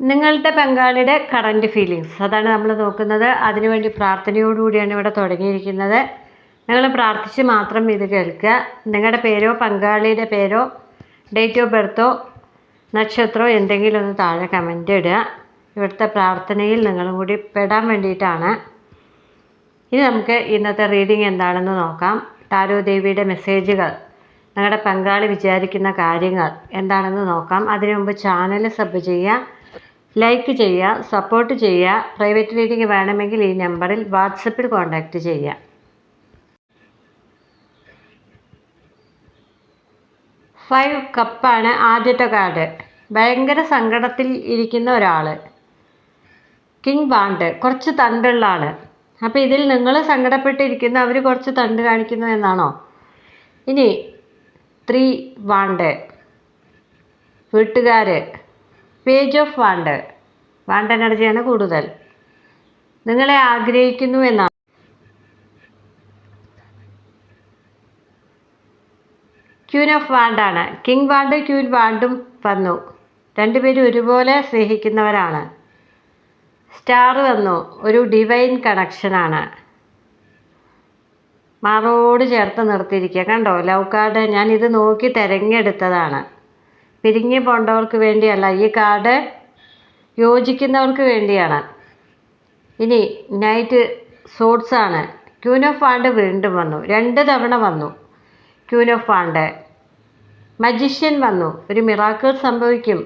നിങ്ങളുടെ പങ്കാളിയുടെ current feelings അതാണ് നമ്മൾ നോക്കുന്നത്. അതിനുവേണ്ടി പ്രാർത്ഥനയോടുകൂടിയാണ് ഇവിടെ തുടങ്ങിയിരിക്കുന്നത്. നിങ്ങൾ പ്രാർത്ഥിച്ച് മാത്രം ഇത് കേൾക്കുക. നിങ്ങളുടെ പേരോ പങ്കാളിയുടെ പേരോ ഡേറ്റ് ഓഫ് ബർത്തോ നക്ഷത്രമോ എന്തെങ്കിലും ഒന്ന് താഴെ കമന്റ് ഇടുക. ഇവിടുത്തെ പ്രാർത്ഥനയിൽ നിങ്ങളും കൂടി പെടാൻ വേണ്ടിയിട്ടാണ്. ഇനി നമുക്ക് ഇന്നത്തെ റീഡിംഗ് എന്താണെന്ന് നോക്കാം. ടാരോ ദേവിയുടെ മെസ്സേജുകൾ നിങ്ങളുടെ പങ്കാളി വിചാരിക്കുന്ന കാര്യങ്ങൾ എന്താണെന്ന് നോക്കാം. അതിനു മുമ്പ് ചാനൽ സബ് ചെയ്യുക. ലൈക്ക് ചെയ്യുക സപ്പോർട്ട് ചെയ്യുക പ്രൈവറ്റ് റീഡിംഗ് വേണമെങ്കിൽ ഈ നമ്പറിൽ വാട്സപ്പിൽ കോൺടാക്റ്റ് ചെയ്യുക. ഫൈവ് കപ്പാണ് ആദ്യത്തെ കാർഡ്. ഭയങ്കര സങ്കടത്തിൽ ഇരിക്കുന്ന ഒരാൾ കിങ് ബാണ്ട് കുറച്ച് തണ്ടുള്ള ആൾ അപ്പോൾ ഇതിൽ നിങ്ങൾ സങ്കടപ്പെട്ടിരിക്കുന്ന അവർ കുറച്ച് തണ്ട് കാണിക്കുന്നു എന്നാണോ? ഇനി ത്രീ വാണ്ട് വീട്ടുകാർ പേജ് ഓഫ് വാണ്ട്. വാണ്ട് എനർജിയാണ് കൂടുതൽ. നിങ്ങളെ ആഗ്രഹിക്കുന്നു എന്നാണ്. ക്യൂൻ ഓഫ് വാണ്ടാണ്. കിങ് വാണ്ട് ക്യൂൻ വാണ്ടും വന്നു. രണ്ടുപേരും ഒരുപോലെ സ്നേഹിക്കുന്നവരാണ്. സ്റ്റാർ വന്നു. ഒരു ഡിവൈൻ കണക്ഷനാണ്. മാറോട് ചേർത്ത് നിർത്തിയിരിക്കുക. കണ്ടോ? ലവ് കാർഡ് ഞാൻ ഇത് നോക്കി തിരഞ്ഞെടുത്തതാണ്. പിരിഞ്ഞു പോണ്ടവർക്ക് വേണ്ടിയല്ല ഈ കാർഡ് യോജിക്കുന്നവർക്ക് വേണ്ടിയാണ്. ഇനി നൈറ്റ് സോട്സാണ് ആണ്. ക്യൂൻ ഓഫ് ആണ്ട് വീണ്ടും വന്നു. രണ്ട് തവണ വന്നു. ക്യൂൻ ഓഫ് ആണ്ട് മജിഷ്യൻ വന്നു. ഒരു മിറാക്കിൾ സംഭവിക്കും.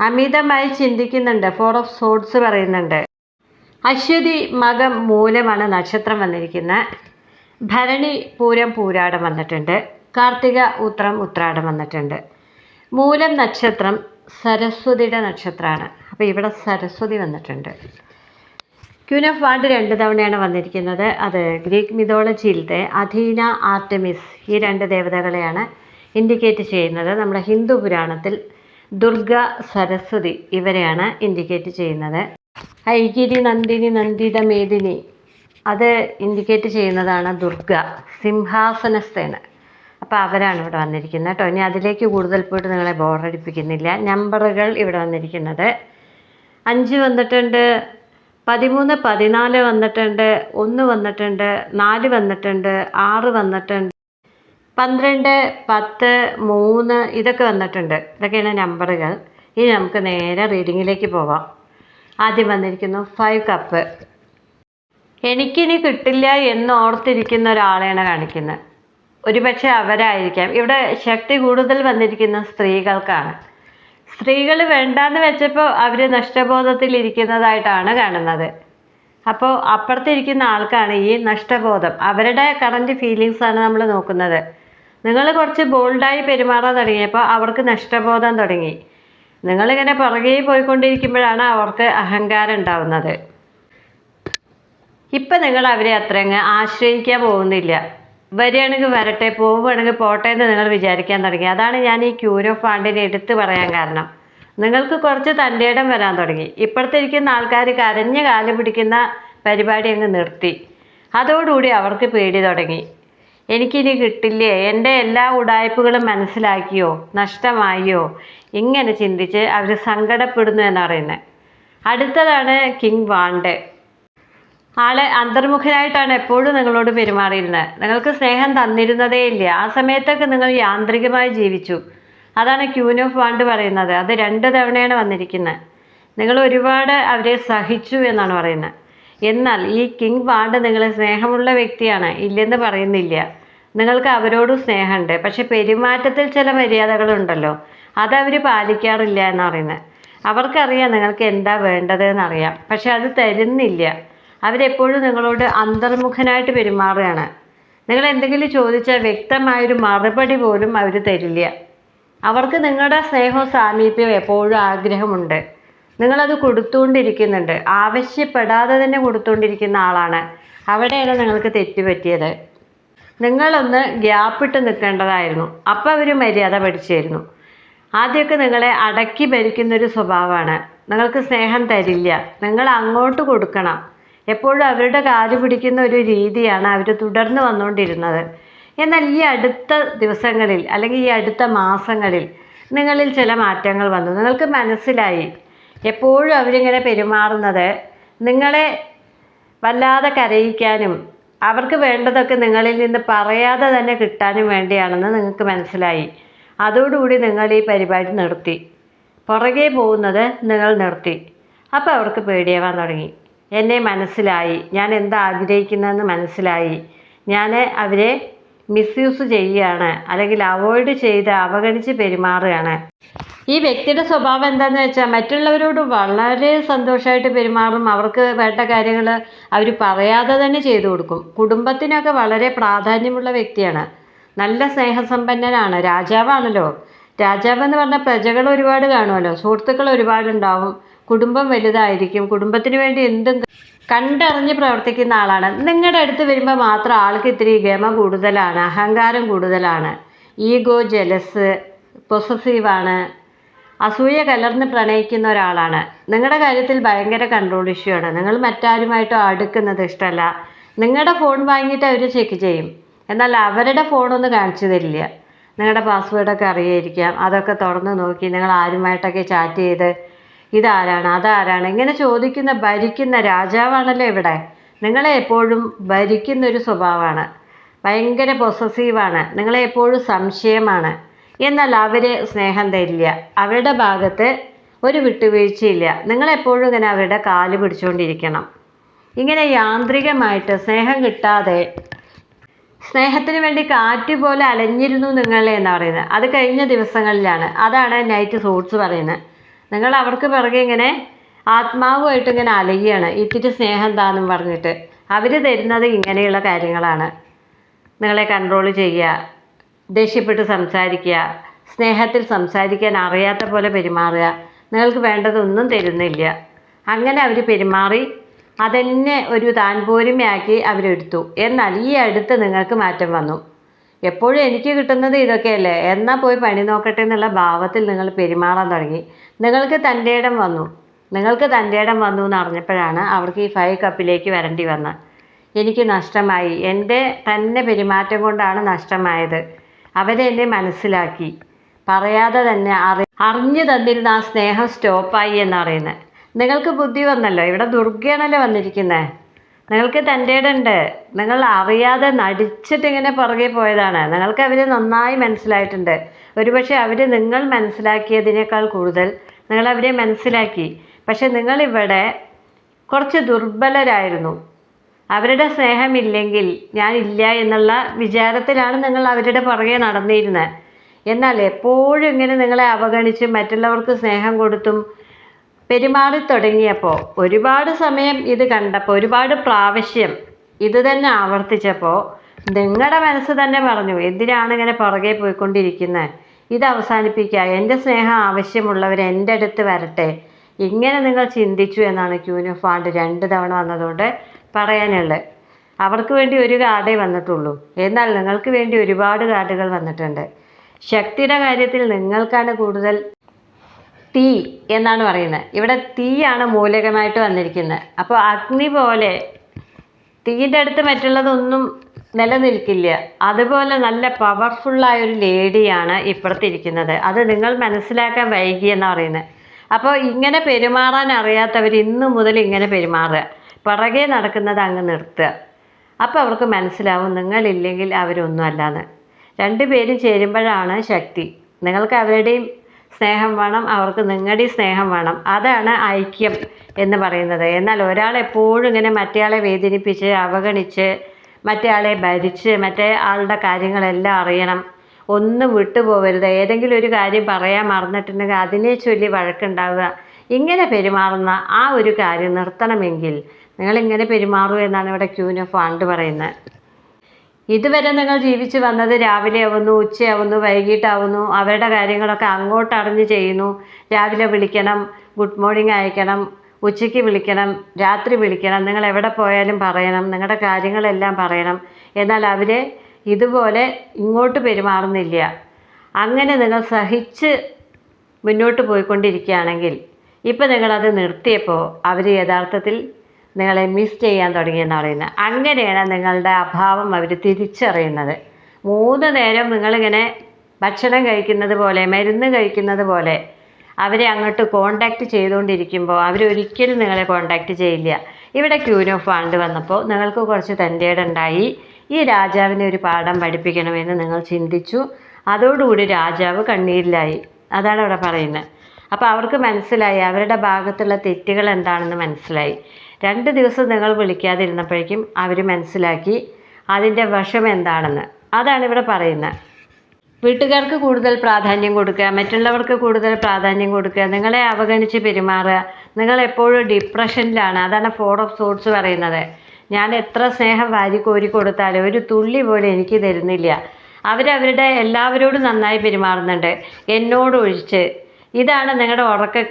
അമിതമായി ചിന്തിക്കുന്നുണ്ട്. ഫോർ ഓഫ് സോഡ്സ് പറയുന്നുണ്ട്. അശ്വതി മകം മൂലമാണ് നക്ഷത്രം വന്നിരിക്കുന്നത്. ഭരണി പൂരം പൂരാടം വന്നിട്ടുണ്ട്. കാർത്തിക ഉത്രം ഉത്രാടം വന്നിട്ടുണ്ട്. മൂലം നക്ഷത്രം സരസ്വതിയുടെ നക്ഷത്രമാണ്. അപ്പോൾ ഇവിടെ സരസ്വതി വന്നിട്ടുണ്ട്. ക്യൂൻ ഓഫ് വാണ്ട് രണ്ട് തവണയാണ് വന്നിരിക്കുന്നത്. അത് ഗ്രീക്ക് മിതോളജിയിലത്തെ അധീന ആർട്ടമിസ് ഈ രണ്ട് ദേവതകളെയാണ് ഇൻഡിക്കേറ്റ് ചെയ്യുന്നത്. നമ്മുടെ ഹിന്ദു പുരാണത്തിൽ ദുർഗ സരസ്വതി ഇവരെയാണ് ഇൻഡിക്കേറ്റ് ചെയ്യുന്നത്. ഐഗിരി നന്ദിനി നന്ദിത മേദിനി അത് ഇൻഡിക്കേറ്റ് ചെയ്യുന്നതാണ് ദുർഗ സിംഹാസനസ്ഥേന അപ്പോൾ അവരാണ് ഇവിടെ വന്നിരിക്കുന്നത് കേട്ടോ. ഇനി അതിലേക്ക് കൂടുതൽ പോയിട്ട് നിങ്ങളെ ബോറടിപ്പിക്കുന്നില്ല നമ്പറുകൾ ഇവിടെ വന്നിരിക്കുന്നത്. അഞ്ച് വന്നിട്ടുണ്ട് പതിമൂന്ന് പതിനാല് വന്നിട്ടുണ്ട് ഒന്ന് വന്നിട്ടുണ്ട് നാല് വന്നിട്ടുണ്ട് ആറ് വന്നിട്ടുണ്ട് പന്ത്രണ്ട് പത്ത് മൂന്ന് ഇതൊക്കെ വന്നിട്ടുണ്ട്. ഇതൊക്കെയാണ് നമ്പറുകൾ ഇനി നമുക്ക് നേരെ റീഡിങ്ങിലേക്ക് പോവാം. ആദ്യം വന്നിരിക്കുന്നു ഫൈവ് കപ്പ് എനിക്കിനി കിട്ടില്ല എന്ന് ഓർത്തിരിക്കുന്ന ഒരാളെയാണ് കാണിക്കുന്നത്. ഒരുപക്ഷെ അവരായിരിക്കാം. ഇവിടെ ശക്തി കൂടുതൽ വന്നിരിക്കുന്ന സ്ത്രീകൾക്കാണ്. സ്ത്രീകൾ വേണ്ടാന്ന് വെച്ചപ്പോൾ അവർ നഷ്ടബോധത്തിൽ ഇരിക്കുന്നതായിട്ടാണ് കാണുന്നത്. അപ്പോൾ അപ്പുറത്തിരിക്കുന്ന ആൾക്കാണ് ഈ നഷ്ടബോധം. അവരുടെ കറന്റ് ഫീലിങ്സ് ആണ് നമ്മൾ നോക്കുന്നത്. നിങ്ങൾ കുറച്ച് ബോൾഡായി പെരുമാറാൻ തുടങ്ങിയപ്പോൾ അവർക്ക് നഷ്ടബോധം തുടങ്ങി. നിങ്ങളിങ്ങനെ പുറകെ പോയിക്കൊണ്ടിരിക്കുമ്പോഴാണ് അവർക്ക് അഹങ്കാരം ഉണ്ടാവുന്നത്. ഇപ്പം നിങ്ങൾ അവരെ അത്രയങ്ങ് ആശ്രയിക്കാൻ പോകുന്നില്ല. വരികയാണെങ്കിൽ വരട്ടെ പോവുകയാണെങ്കിൽ പോട്ടെ എന്ന് നിങ്ങൾ വിചാരിക്കാൻ തുടങ്ങി. അതാണ് ഞാൻ ഈ ക്യൂരോ ഫാണ്ടിനെ എടുത്ത് പറയാൻ കാരണം. നിങ്ങൾക്ക് കുറച്ച് തന്റെ ഇടം വരാൻ തുടങ്ങി. ഇപ്പോഴത്തെ ഇരിക്കുന്ന ആൾക്കാർ കരഞ്ഞ് കാൽ പിടിക്കുന്ന പരിപാടി അങ്ങ് നിർത്തി. അതോടുകൂടി അവർക്ക് പേടി തുടങ്ങി. എനിക്കിനി കിട്ടില്ലേ? എന്റെ എല്ലാ ഉടായ്പകളും മനസ്സിലാക്കിയോ? നഷ്ടമായോ? ഇങ്ങനെ ചിന്തിച്ച് അവർ സങ്കടപ്പെടുന്നു എന്നറിയുന്നത് അടുത്തതാണ് കിങ് വാണ്ട്. ആളെ അന്തർമുഖനായിട്ടാണ് എപ്പോഴും നിങ്ങളോട് പെരുമാറിയിരുന്നത് നിങ്ങൾക്ക് സ്നേഹം തന്നിരുന്നതേ ഇല്ല. ആ സമയത്തൊക്കെ നിങ്ങൾ യാന്ത്രികമായി ജീവിച്ചു. അതാണ് ക്യൂൻ ഓഫ് വാണ്ട് പറയുന്നത്. അത് രണ്ട് തവണയാണ് വന്നിരിക്കുന്നത് നിങ്ങൾ ഒരുപാട് അവരെ സഹിച്ചു എന്നാണ് പറയുന്നത് എന്നാൽ ഈ കിങ് വാണ്ട് നിങ്ങളെ സ്നേഹമുള്ള വ്യക്തിയാണ്. ഇല്ലെന്ന് പറയുന്നില്ല. നിങ്ങൾക്ക് അവരോടും സ്നേഹമുണ്ട്. പക്ഷെ പെരുമാറ്റത്തിൽ ചില മര്യാദകളുണ്ടല്ലോ. അതവർ പാലിക്കാറില്ല എന്ന് പറയുന്നത് അവർക്കറിയാം നിങ്ങൾക്ക് എന്താ വേണ്ടത് എന്നറിയാം പക്ഷെ അത് തരുന്നില്ല. അവരെപ്പോഴും നിങ്ങളോട് അന്തർമുഖനായിട്ട് പെരുമാറുകയാണ്. നിങ്ങൾ എന്തെങ്കിലും ചോദിച്ചാൽ വ്യക്തമായൊരു മറുപടി പോലും അവർ തരില്ല. അവർക്ക് നിങ്ങളുടെ സ്നേഹവും സാമീപ്യവും എപ്പോഴും ആഗ്രഹമുണ്ട്. നിങ്ങളത് കൊടുത്തുകൊണ്ടിരിക്കുന്നുണ്ട്. ആവശ്യപ്പെടാതെ തന്നെ കൊടുത്തുകൊണ്ടിരിക്കുന്ന ആളാണ്. അവിടെയാണ് നിങ്ങൾക്ക് തെറ്റുപറ്റിയത്. നിങ്ങളൊന്ന് ഗ്യാപ്പിട്ട് നിൽക്കേണ്ടതായിരുന്നു. അപ്പം അവർ മര്യാദ പഠിച്ചായിരുന്നു ആദ്യമൊക്കെ നിങ്ങളെ അടക്കി ഭരിക്കുന്നൊരു സ്വഭാവമാണ്. നിങ്ങൾക്ക് സ്നേഹം തരില്ല. നിങ്ങൾ അങ്ങോട്ട് കൊടുക്കണം. എപ്പോഴും അവരുടെ കാൽ പിടിക്കുന്ന ഒരു രീതിയാണ് അവർ തുടർന്ന് വന്നുകൊണ്ടിരുന്നത് എന്നാൽ ഈ അടുത്ത ദിവസങ്ങളിൽ അല്ലെങ്കിൽ ഈ അടുത്ത മാസങ്ങളിൽ നിങ്ങളിൽ ചില മാറ്റങ്ങൾ വന്നു. നിങ്ങൾക്ക് മനസ്സിലായി എപ്പോഴും അവരിങ്ങനെ പെരുമാറുന്നത് നിങ്ങളെ വല്ലാതെ കരയിക്കാനും അവർക്ക് വേണ്ടതൊക്കെ നിങ്ങളിൽ നിന്ന് പറയാതെ തന്നെ കിട്ടാനും വേണ്ടിയാണെന്ന് നിങ്ങൾക്ക് മനസ്സിലായി. അതോടുകൂടി നിങ്ങൾ ഈ പരിപാടി നിർത്തി. പുറകെ പോകുന്നത് നിങ്ങൾ നിർത്തി. അപ്പോൾ അവർക്ക് പേടിയാവാൻ തുടങ്ങി. എന്നെ മനസ്സിലായി. ഞാൻ എന്താ ആഗ്രഹിക്കുന്നതെന്ന് മനസ്സിലായി. ഞാൻ അവരെ മിസ്യൂസ് ചെയ്യുകയാണ്. അല്ലെങ്കിൽ അവോയ്ഡ് ചെയ്ത് അവഗണിച്ച് പെരുമാറുകയാണ്. ഈ വ്യക്തിയുടെ സ്വഭാവം എന്താണെന്ന് വെച്ചാൽ മറ്റുള്ളവരോട് വളരെ സന്തോഷമായിട്ട് പെരുമാറും. അവർക്ക് വേണ്ട കാര്യങ്ങൾ അവർ പറയാതെ തന്നെ ചെയ്തു കൊടുക്കും. കുടുംബത്തിനൊക്കെ വളരെ പ്രാധാന്യമുള്ള വ്യക്തിയാണ്. നല്ല സ്നേഹസമ്പന്നനാണ്. രാജാവാണല്ലോ. രാജാവ് എന്ന് പറഞ്ഞാൽ പ്രജകൾ ഒരുപാട് കാണുമല്ലോ. സുഹൃത്തുക്കൾ ഒരുപാടുണ്ടാവും. കുടുംബം വലുതായിരിക്കും. കുടുംബത്തിന് വേണ്ടി എന്തും കണ്ടറിഞ്ഞ് പ്രവർത്തിക്കുന്ന ആളാണ്. നിങ്ങളുടെ അടുത്ത് വരുമ്പോൾ മാത്രം ആൾക്ക് ഇത്തിരി ഗമ കൂടുതലാണ്. അഹങ്കാരം കൂടുതലാണ്. ഈഗോ ജലസ് പൊസസീവാണ് അസൂയ കലർന്ന് പ്രണയിക്കുന്ന ഒരാളാണ്. നിങ്ങളുടെ കാര്യത്തിൽ ഭയങ്കര കൺട്രോൾ ഇഷ്യൂ ആണ്. നിങ്ങൾ മറ്റാരുമായിട്ടോ അടുക്കുന്നത് ഇഷ്ടമല്ല നിങ്ങളുടെ ഫോൺ വാങ്ങിയിട്ട് അവർ ചെക്ക് ചെയ്യും. എന്നാൽ അവരുടെ ഫോണൊന്നും കാണിച്ചു തരില്ല നിങ്ങളുടെ പാസ്വേഡൊക്കെ അറിയായിരിക്കാം. അതൊക്കെ തുറന്ന് നോക്കി നിങ്ങൾ ആരുമായിട്ടൊക്കെ ചാറ്റ് ചെയ്ത് ഇതാരാണ്? അതാരാണ്? ഇങ്ങനെ ചോദിക്കുന്ന ഭരിക്കുന്ന രാജാവാണല്ലോ ഇവിടെ. നിങ്ങളെ എപ്പോഴും ഭരിക്കുന്ന ഒരു സ്വഭാവമാണ്. ഭയങ്കര പൊസസീവാണ് നിങ്ങളെ എപ്പോഴും സംശയമാണ്. എന്നാൽ അവരെ സ്നേഹം തരില്ല. അവരുടെ ഭാഗത്ത് ഒരു വിട്ടുവീഴ്ചയില്ല. നിങ്ങളെപ്പോഴും ഇങ്ങനെ അവരുടെ കാൽ പിടിച്ചുകൊണ്ടിരിക്കണം. ഇങ്ങനെ യാന്ത്രികമായിട്ട് സ്നേഹം കിട്ടാതെ സ്നേഹത്തിന് വേണ്ടി കാറ്റ് പോലെ അലഞ്ഞിരുന്നു നിങ്ങളെ എന്ന് പറയുന്നത്? അത് കഴിഞ്ഞ ദിവസങ്ങളിലാണ്. അതാണ് നൈറ്റ് സൂട്ട്സ് പറയുന്നത്. നിങ്ങൾ അവർക്ക് പിറകെ ഇങ്ങനെ ആത്മാവുമായിട്ട് ഇങ്ങനെ അലയുകയാണ്. ഇത്തിരി സ്നേഹം താന്നും പറഞ്ഞിട്ട്. അവർ തരുന്നത് ഇങ്ങനെയുള്ള കാര്യങ്ങളാണ്. നിങ്ങളെ കൺട്രോൾ ചെയ്യുക ദേഷ്യപ്പെട്ട് സംസാരിക്കുക സ്നേഹത്തിൽ സംസാരിക്കാൻ അറിയാത്ത പോലെ പെരുമാറുക. നിങ്ങൾക്ക് വേണ്ടതൊന്നും തരുന്നില്ല. അങ്ങനെ അവർ പെരുമാറി അതെന്നെ ഒരു താൻ പോരുമയാക്കി അവരെടുത്തു. എന്നാൽ ഈ അടുത്ത് നിങ്ങൾക്ക് മാറ്റം വന്നു. എപ്പോഴും എനിക്ക് കിട്ടുന്നത് ഇതൊക്കെയല്ലേ? എന്നാൽ പോയി പണി നോക്കട്ടെ എന്നുള്ള ഭാവത്തിൽ നിങ്ങൾ പെരുമാറാൻ തുടങ്ങി. നിങ്ങൾക്ക് തന്റെ ഇടം വന്നു. നിങ്ങൾക്ക് തന്റെ ഇടം വന്നു എന്ന് അറിഞ്ഞപ്പോഴാണ് അവർക്ക് ഈ ഫൈവ് കപ്പിലേക്ക് വരേണ്ടി വന്നത്. എനിക്ക് നഷ്ടമായി. എന്റെ തന്നെ പെരുമാറ്റം കൊണ്ടാണ് നഷ്ടമായത്. അവരെന്നെ മനസ്സിലാക്കി. പറയാതെ തന്നെ അറി അറിഞ്ഞു തന്നിരുന്ന ആ സ്നേഹം സ്റ്റോപ്പായി എന്നറിയുന്നത് നിങ്ങൾക്ക് ബുദ്ധി വന്നല്ലോ. ഇവിടെ ദുർഗയാണല്ലോ വന്നിരിക്കുന്നത് നിങ്ങൾക്ക് തന്റെ ഇടമുണ്ട് നിങ്ങൾ അറിയാതെ നടിച്ചിട്ട് ഇങ്ങനെ പുറകെ പോയതാണ്. നിങ്ങൾക്ക് അവർ നന്നായി മനസ്സിലായിട്ടുണ്ട്. ഒരുപക്ഷെ അവർ നിങ്ങൾ മനസ്സിലാക്കിയതിനേക്കാൾ കൂടുതൽ നിങ്ങൾ അവരെ മനസ്സിലാക്കി. പക്ഷെ നിങ്ങളിവിടെ കുറച്ച് ദുർബലരായിരുന്നു. അവരുടെ സ്നേഹമില്ലെങ്കിൽ ഞാനില്ല എന്നുള്ള വിചാരത്തിലാണ് നിങ്ങൾ അവരുടെ പുറകെ നടന്നിരുന്നത്. എന്നാൽ എപ്പോഴും ഇങ്ങനെ നിങ്ങളെ അവഗണിച്ച് മറ്റുള്ളവർക്ക് സ്നേഹം കൊടുത്തും പെരുമാറി തുടങ്ങിയപ്പോൾ ഒരുപാട് സമയം ഇത് കണ്ടപ്പോൾ ഒരുപാട് പ്രാവശ്യം ഇത് തന്നെ ആവർത്തിച്ചപ്പോൾ നിങ്ങളുടെ മനസ്സ് തന്നെ പറഞ്ഞു എന്തിനാണ് ഇങ്ങനെ പുറകെ പോയിക്കൊണ്ടിരിക്കുന്നത് ഇത് അവസാനിപ്പിക്കുക എന്റെ സ്നേഹം ആവശ്യമുള്ളവർ എന്റെ അടുത്ത് വരട്ടെ. ഇങ്ങനെ നിങ്ങൾ ചിന്തിച്ചു എന്നാണ് ക്യൂനിഫാണ്ട് രണ്ട് തവണ വന്നതുകൊണ്ട് പറയാനുള്ളത് അവർക്ക് വേണ്ടി ഒരു കാർഡേ വന്നിട്ടുള്ളൂ. എന്നാൽ നിങ്ങൾക്ക് വേണ്ടി ഒരുപാട് കാർഡുകൾ വന്നിട്ടുണ്ട്. ശക്തിയുടെ കാര്യത്തിൽ നിങ്ങൾക്കാണ് കൂടുതൽ തീ എന്നാണ് പറയുന്നത്. ഇവിടെ തീയാണ് മൂലകമായിട്ട് വന്നിരിക്കുന്നത്. അപ്പോൾ അഗ്നി പോലെ തീന്റെ അടുത്ത് മറ്റുള്ളതൊന്നും നിലനിൽക്കില്ല. അതുപോലെ നല്ല പവർഫുള്ളായ ഒരു ലേഡിയാണ് ഇപ്പുറത്തിരിക്കുന്നത് അത് നിങ്ങൾ മനസ്സിലാക്കാൻ വൈകി എന്നാണ് പറയുന്നത്. അപ്പോൾ ഇങ്ങനെ പെരുമാറാൻ അറിയാത്തവർ ഇന്നു മുതൽ ഇങ്ങനെ പെരുമാറുക. പുറകെ നടക്കുന്നത് അങ്ങ് നിർത്തുക. അപ്പോൾ അവർക്ക് മനസ്സിലാവും നിങ്ങളില്ലെങ്കിൽ അവരൊന്നും അല്ലാന്ന് രണ്ടുപേരും ചേരുമ്പോഴാണ് ശക്തി. നിങ്ങൾക്ക് അവരുടെയും സ്നേഹം വേണം അവർക്ക് നിങ്ങളുടെയും സ്നേഹം വേണം. അതാണ് ഐക്യം എന്ന് പറയുന്നത്. എന്നാൽ ഒരാൾ എപ്പോഴും ഇങ്ങനെ മറ്റേയാളെ വേദനിപ്പിച്ച് അവഗണിച്ച് മറ്റേയാളെ ഭരിച്ച് മറ്റേ ആളുടെ കാര്യങ്ങളെല്ലാം അറിയണം. ഒന്നും വിട്ടുപോകരുത് ഏതെങ്കിലും ഒരു കാര്യം പറയാൻ മറന്നിട്ടുണ്ടെങ്കിൽ അതിനെ ചൊല്ലി വഴക്കുണ്ടാവുക. ഇങ്ങനെ പെരുമാറുന്ന ആ ഒരു കാര്യം നിർത്തണമെങ്കിൽ നിങ്ങളിങ്ങനെ പെരുമാറൂ എന്നാണ് ഇവിടെ ക്യൂൻ ഓഫ് ആണ്ട് പറയുന്നത്. ഇതുവരെ നിങ്ങൾ ജീവിച്ചു വന്നത് രാവിലെ ആവുന്നു ഉച്ചയാവുന്നു വൈകിട്ടാവുന്നു അവരുടെ കാര്യങ്ങളൊക്കെ അങ്ങോട്ട് അറിഞ്ഞ് ചെയ്യുന്നു. രാവിലെ വിളിക്കണം ഗുഡ് മോർണിംഗ് അയക്കണം ഉച്ചയ്ക്ക് വിളിക്കണം രാത്രി വിളിക്കണം നിങ്ങൾ എവിടെ പോയാലും പറയണം നിങ്ങളുടെ കാര്യങ്ങളെല്ലാം പറയണം. എന്നാൽ അവർ ഇതുപോലെ ഇങ്ങോട്ട് പെരുമാറുന്നില്ല. അങ്ങനെ നിങ്ങൾ സഹിച്ച് മുന്നോട്ട് പോയിക്കൊണ്ടിരിക്കുകയാണെങ്കിൽ ഇപ്പം നിങ്ങളത് നിർത്തിയപ്പോൾ അവർ യഥാർത്ഥത്തിൽ നിങ്ങളെ മിസ് ചെയ്യാൻ തുടങ്ങിയെന്ന് പറയുന്നത് അങ്ങനെയാണ് നിങ്ങളുടെ അഭാവം അവർ തിരിച്ചറിയുന്നത്. മൂന്ന് നേരം നിങ്ങളിങ്ങനെ ഭക്ഷണം കഴിക്കുന്നത് പോലെ മരുന്ന് കഴിക്കുന്നത് പോലെ അവരെ അങ്ങോട്ട് കോണ്ടാക്റ്റ് ചെയ്തുകൊണ്ടിരിക്കുമ്പോൾ അവരൊരിക്കലും നിങ്ങളെ കോണ്ടാക്റ്റ് ചെയ്യില്ല. ഇവിടെ ക്യൂൻ ഓഫ് വാണ്ട് വന്നപ്പോൾ നിങ്ങൾക്ക് കുറച്ച് തന്റേടുണ്ടായി. ഈ രാജാവിനെ ഒരു പാഠം പഠിപ്പിക്കണമെന്ന് നിങ്ങൾ ചിന്തിച്ചു. അതോടുകൂടി രാജാവ് കണ്ണീരിലായി. അതാണ് അവിടെ പറയുന്നത് അപ്പോൾ അവർക്ക് മനസ്സിലായി. അവരുടെ ഭാഗത്തുള്ള തെറ്റുകൾ എന്താണെന്ന് മനസ്സിലായി. രണ്ട് ദിവസം നിങ്ങൾ വിളിക്കാതിരുന്നപ്പോഴേക്കും അവർ മനസ്സിലാക്കി അതിന്റെ വശം എന്താണെന്ന്. അതാണ് ഇവിടെ പറയുന്നത്. വീട്ടുകാർക്ക് കൂടുതൽ പ്രാധാന്യം കൊടുക്കുക മറ്റുള്ളവർക്ക് കൂടുതൽ പ്രാധാന്യം കൊടുക്കുക നിങ്ങളെ അവഗണിച്ച് പെരുമാറുക. നിങ്ങൾ എപ്പോഴും ഡിപ്രഷനിലാണ് അതാണ് ഫോർ ഓഫ് സോട്സ് പറയുന്നത്. ഞാൻ എത്ര സ്നേഹം വാരി കോരി കൊടുത്താലും ഒരു തുള്ളി പോലും എനിക്ക് തരുന്നില്ല. അവരവരുടെ എല്ലാവരോടും നന്നായി പെരുമാറുന്നുണ്ട്. എന്നോടൊഴിച്ച് ഇതാണ് നിങ്ങളുടെ ഉറക്ക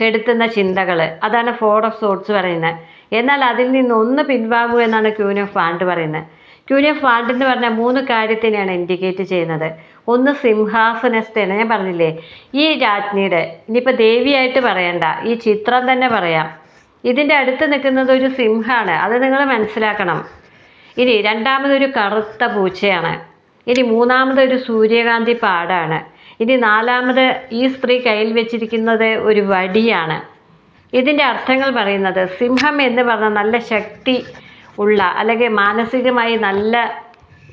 കെടുത്തുന്ന ചിന്തകൾ അതാണ് ഫോർ ഓഫ് സോട്സ് പറയുന്നത്. എന്നാൽ അതിൽ നിന്നൊന്ന് പിൻവാങ്ങൂ എന്നാണ് ക്യൂൻ ഓഫ് ഫാണ്ട് പറയുന്നത്. ക്യൂൻ ഓഫ് എന്ന് പറഞ്ഞാൽ മൂന്ന് കാര്യത്തിനെയാണ് ഇൻഡിക്കേറ്റ് ചെയ്യുന്നത്. ഒന്ന് സിംഹാസനസ്ഥയാണ് ഞാൻ പറഞ്ഞില്ലേ? ഈ രാജ്ഞിയുടെ ഇനിയിപ്പോൾ ദേവിയായിട്ട് പറയണ്ട ഈ ചിത്രം തന്നെ പറയാം. ഇതിന്റെ അടുത്ത് നിൽക്കുന്നത് ഒരു സിംഹമാണ് അത് നിങ്ങൾ മനസ്സിലാക്കണം. ഇനി രണ്ടാമതൊരു കറുത്ത പൂച്ചയാണ്. ഇനി മൂന്നാമതൊരു സൂര്യകാന്തി പാടാണ്. ഇനി നാലാമത് ഈ സ്ത്രീ കയ്യിൽ വെച്ചിരിക്കുന്നത് ഒരു വടിയാണ്. ഇതിന്റെ അർത്ഥങ്ങൾ പറയുന്നത് സിംഹം എന്ന് പറഞ്ഞ നല്ല ശക്തി ഉള്ള അല്ലെങ്കിൽ മാനസികമായി നല്ല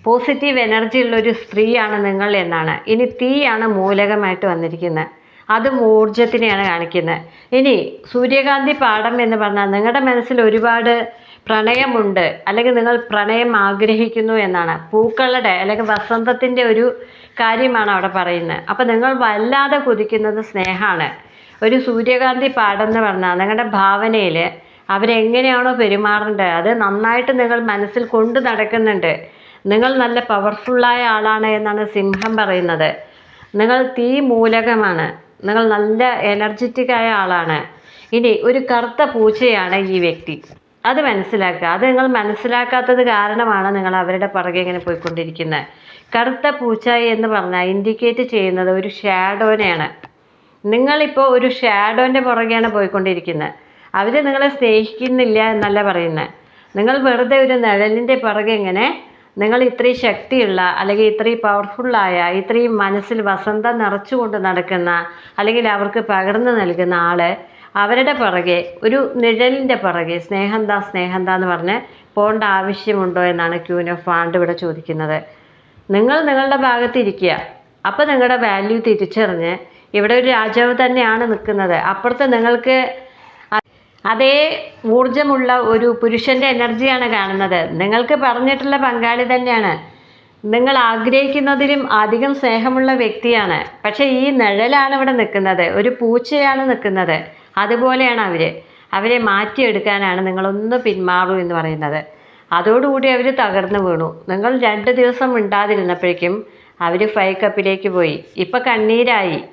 പോസിറ്റീവ് എനർജി ഉള്ള ഒരു സ്ത്രീയാണ് നിങ്ങൾ എന്നാണ്. ഇനി തീയാണ് മൂലകമായിട്ട് വന്നിരിക്കുന്നത്. അതും ഊർജത്തിനെയാണ് കാണിക്കുന്നത്. ഇനി സൂര്യകാന്തി പാഠം എന്ന് പറഞ്ഞാൽ നിങ്ങളുടെ മനസ്സിൽ ഒരുപാട് പ്രണയമുണ്ട് അല്ലെങ്കിൽ നിങ്ങൾ പ്രണയം ആഗ്രഹിക്കുന്നു എന്നാണ്. പൂക്കളുടെ അല്ലെങ്കിൽ വസന്തത്തിന്റെ ഒരു കാര്യമാണ് അവിടെ പറയുന്നത്. അപ്പോൾ നിങ്ങൾ വല്ലാതെ കുതിക്കുന്നത് സ്നേഹമാണ്. ഒരു സൂര്യകാന്തി പാടെന്ന് പറഞ്ഞാൽ നിങ്ങളുടെ ഭാവനയിൽ അവരെങ്ങനെയാണോ പെരുമാറേണ്ടത് അത് നന്നായിട്ട് നിങ്ങൾ മനസ്സിൽ കൊണ്ട് നടക്കുന്നുണ്ട്. നിങ്ങൾ നല്ല പവർഫുള്ളായ ആളാണ് എന്നാണ് സിംഹം പറയുന്നത്. നിങ്ങൾ തീ മൂലകമാണ്. നിങ്ങൾ നല്ല എനർജറ്റിക് ആയ ആളാണ്. ഇനി ഒരു കറുത്ത പൂച്ചയാണ് ഈ വ്യക്തി. അത് മനസ്സിലാക്കുക. അത് നിങ്ങൾ മനസ്സിലാക്കാത്തത് കാരണമാണ് നിങ്ങൾ അവരുടെ പുറകെ ഇങ്ങനെ പോയിക്കൊണ്ടിരിക്കുന്നത് കറുത്ത പൂച്ച എന്ന് പറഞ്ഞാൽ ഇൻഡിക്കേറ്റ് ചെയ്യുന്നത് ഒരു ഷാഡോനെയാണ്. നിങ്ങളിപ്പോൾ ഒരു ഷാഡോന്റെ പുറകെയാണ് പോയിക്കൊണ്ടിരിക്കുന്നത് അവർ നിങ്ങളെ സ്നേഹിക്കുന്നില്ല എന്നല്ല പറയുന്നത് നിങ്ങൾ വെറുതെ ഒരു നിഴലിന്റെ പുറകെ ഇങ്ങനെ നിങ്ങൾ ഇത്രയും ശക്തിയുള്ള അല്ലെങ്കിൽ ഇത്രയും പവർഫുള്ളായ ഇത്രയും മനസ്സിൽ വസന്തം നിറച്ചുകൊണ്ട് നടക്കുന്ന അല്ലെങ്കിൽ അവർക്ക് പകർന്നു നൽകുന്ന ആൾ അവരുടെ പുറകെ ഒരു നിഴലിന്റെ പുറകെ സ്നേഹന്താ സ്നേഹന്താ എന്ന് പറഞ്ഞ് പോകേണ്ട ആവശ്യമുണ്ടോ എന്നാണ് ക്യൂൻ ഓഫ് ഫാണ്ട് ഇവിടെ ചോദിക്കുന്നത്. നിങ്ങൾ നിങ്ങളുടെ ഭാഗത്തിരിക്കുക അപ്പോൾ നിങ്ങളുടെ വാല്യൂ തിരിച്ചറിഞ്ഞ് ഇവിടെ ഒരു രാജാവ് തന്നെയാണ് നിൽക്കുന്നത്. അപ്പുറത്ത് നിങ്ങൾക്ക് അതേ ഊർജമുള്ള ഒരു പുരുഷന്റെ എനർജിയാണ് കാണുന്നത്. നിങ്ങൾക്ക് പറഞ്ഞിട്ടുള്ള പങ്കാളി തന്നെയാണ്. നിങ്ങൾ ആഗ്രഹിക്കുന്നതിലും അധികം സ്നേഹമുള്ള വ്യക്തിയാണ്. പക്ഷേ ഈ നിഴലാണ് ഇവിടെ നിൽക്കുന്നത്. ഒരു പൂച്ചയാണ് നിൽക്കുന്നത്. അതുപോലെയാണ് അവർ അവരെ മാറ്റിയെടുക്കാനാണ് നിങ്ങളൊന്ന് പിന്മാറൂ എന്ന് പറയുന്നത്. അതോടുകൂടി അവർ തകർന്നു വീണു. നിങ്ങൾ രണ്ട് ദിവസം മിണ്ടാതിരുന്നപ്പോഴേക്കും അവർ ഫൈവ് കപ്പിലേക്ക് പോയി. ഇപ്പം കണ്ണീരായി.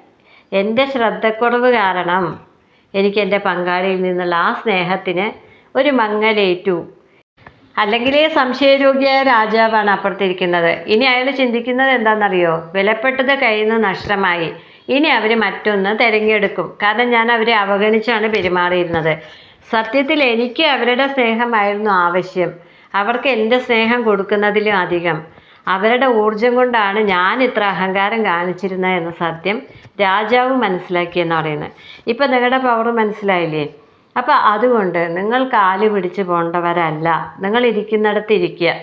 എന്റെ ശ്രദ്ധക്കുറവ് കാരണം എനിക്ക് എന്റെ പങ്കാളിയിൽ നിന്നുള്ള ആ സ്നേഹത്തിന് ഒരു മങ്ങലേറ്റു. അല്ലെങ്കിൽ സംശയരോഗിയായ രാജാവാണ് അപ്പുറത്തിരിക്കുന്നത്. ഇനി അയാൾ ചിന്തിക്കുന്നത് എന്താണെന്നറിയോ? വിലപ്പെട്ടത് കയ്യിൽ നിന്ന് നഷ്ടമായി. ഇനി അവർ മറ്റൊന്ന് തിരഞ്ഞെടുക്കും. കാരണം ഞാൻ അവരെ അവഗണിച്ചാണ് പെരുമാറിയിരുന്നത്. സത്യത്തിൽ എനിക്ക് അവരുടെ സ്നേഹമായിരുന്നു ആവശ്യം. അവർക്ക് എന്റെ സ്നേഹം കൊടുക്കുന്നതിലും അധികം. അവരുടെ ഊർജം കൊണ്ടാണ് ഞാൻ ഇത്ര അഹങ്കാരം കാണിച്ചിരുന്നത് എന്ന സത്യം രാജാവ് മനസ്സിലാക്കിയെന്ന് പറയുന്നത്. ഇപ്പം നിങ്ങളുടെ പവർ മനസ്സിലായില്ലേ? അപ്പം അതുകൊണ്ട് നിങ്ങൾ കാൽ പിടിച്ച് പോകേണ്ടവരല്ല നിങ്ങൾ ഇരിക്കുന്നിടത്ത് ഇരിക്കുക.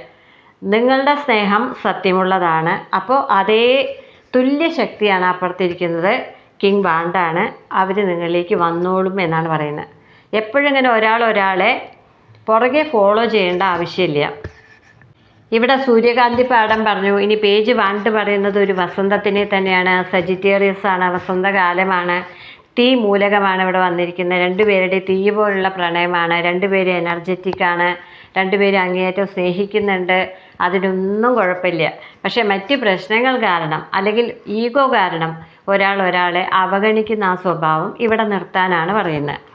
നിങ്ങളുടെ സ്നേഹം സത്യമുള്ളതാണ്. അപ്പോൾ അതേ തുല്യ ശക്തിയാണ് അപ്പുറത്തിരിക്കുന്നത്. കിങ് ബാണ്ടാണ്. അവർ നിങ്ങളിലേക്ക് വന്നോളും എന്നാണ് പറയുന്നത്. എപ്പോഴും ഇങ്ങനെ ഒരാൾ ഒരാളെ പുറകെ ഫോളോ ചെയ്യേണ്ട ആവശ്യമില്ല. ഇവിടെ സൂര്യകാന്തി പാഠം പറഞ്ഞു. ഇനി പേജ് വാണ്ട് പറയുന്നത് ഒരു വസന്തത്തിനെ തന്നെയാണ്. സജിറ്റേറിയസ് ആണ് വസന്തകാലമാണ്. തീ മൂലകമാണ് ഇവിടെ വന്നിരിക്കുന്നത്. രണ്ടുപേരുടെ തീ പോലുള്ള പ്രണയമാണ്. രണ്ടുപേരും എനർജറ്റിക് ആണ്. രണ്ടുപേരും അങ്ങേയറ്റം സ്നേഹിക്കുന്നുണ്ട്. അതിനൊന്നും കുഴപ്പമില്ല. പക്ഷേ മറ്റ് പ്രശ്നങ്ങൾ കാരണം അല്ലെങ്കിൽ ഈഗോ കാരണം ഒരാൾ ഒരാളെ അവഗണിക്കുന്ന ആ സ്വഭാവം ഇവിടെ നിർത്താനാണ് പറയുന്നത്.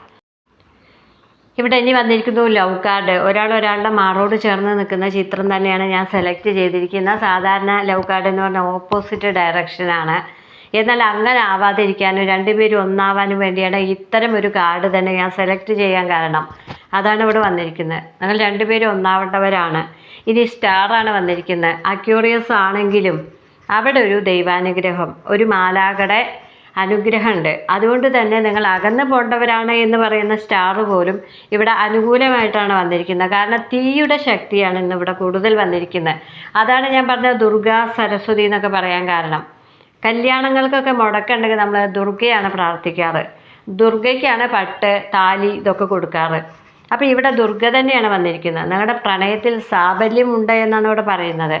ഇവിടെ ഇനി വന്നിരിക്കുന്നു ലവ് കാർഡ് ഒരാൾ ഒരാളുടെ മാറോട് ചേർന്ന് നിൽക്കുന്ന ചിത്രം തന്നെയാണ് ഞാൻ സെലക്ട് ചെയ്തിരിക്കുന്നത്. സാധാരണ ലവ് കാർഡ് എന്ന് പറഞ്ഞാൽ ഓപ്പോസിറ്റ് ഡയറക്ഷനാണ് എന്നാൽ അങ്ങനെ ആവാതിരിക്കാനും രണ്ടുപേരും ഒന്നാവാനും വേണ്ടിയാണ് ഇത്തരം ഒരു കാർഡ് തന്നെ ഞാൻ സെലക്ട് ചെയ്യാൻ കാരണം. അതാണ് ഇവിടെ വന്നിരിക്കുന്നത്. നിങ്ങൾ രണ്ടുപേരും ഒന്നാവേണ്ടവരാണ്. ഇനി സ്റ്റാറാണ് വന്നിരിക്കുന്നത്. അക്യൂറിയസ് ആണെങ്കിലും അവിടെ ഒരു ദൈവാനുഗ്രഹം ഒരു മാലാകടെ അനുഗ്രഹമുണ്ട്. അതുകൊണ്ട് തന്നെ നിങ്ങൾ അകന്നു പോണ്ടവരാണ് എന്ന് പറയുന്ന സ്റ്റാർ പോലും ഇവിടെ അനുകൂലമായിട്ടാണ് വന്നിരിക്കുന്നത്. കാരണം തീയുടെ ശക്തിയാണ് ഇന്ന് ഇവിടെ കൂടുതൽ വന്നിരിക്കുന്നത്. അതാണ് ഞാൻ പറഞ്ഞ ദുർഗ സരസ്വതി എന്നൊക്കെ പറയാൻ കാരണം. കല്യാണങ്ങൾക്കൊക്കെ മുടക്കുണ്ടെങ്കിൽ നമ്മൾ ദുർഗയാണ് പ്രാർത്ഥിക്കാറ്. ദുർഗയ്ക്കാണ് പട്ട് താലി ഇതൊക്കെ കൊടുക്കാറ്. അപ്പോൾ ഇവിടെ ദുർഗ തന്നെയാണ് വന്നിരിക്കുന്നത്. നിങ്ങളുടെ പ്രണയത്തിൽ സാബല്യമുണ്ട് എന്നാണ് ഇവിടെ പറയുന്നത്.